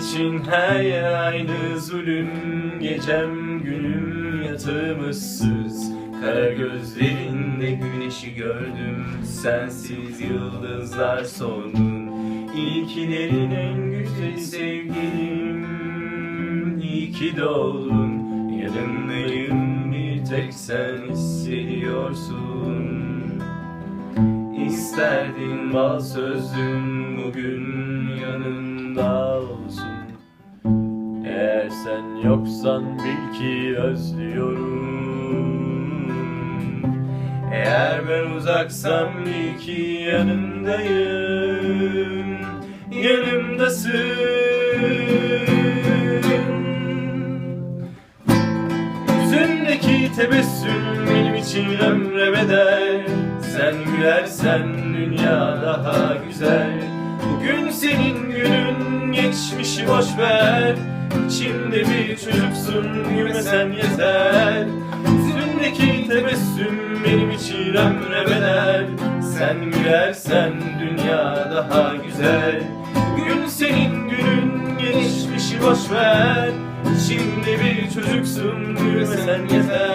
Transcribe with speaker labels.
Speaker 1: için her yer aynı zulüm. Gecem günüm yatağımızsız Kara gözlerinde güneşi gördüm. Sensiz yıldızlar sondun İlkilerin en güzeli sevgilim. İyi ki doğdun. Yanındayım bir tek sen hissediyorsun. İsterdin bal sözün bugün sen yoksan bil ki özlüyorum. Eğer ben uzaksam bil ki yanındayım. Yanımdasın. Yüzündeki tebessüm benim için ömre bedel. Sen gülersen dünya daha güzel. Bugün senin günün geçmişi boş ver bir çocuksun gülmesen yeter. Yüzündeki tebessüm benim için ömre bedel. Sen gülersen dünya daha güzel. Bugün senin günün geçmişi boş ver Şimdi bir çocuksun gülmesen yeter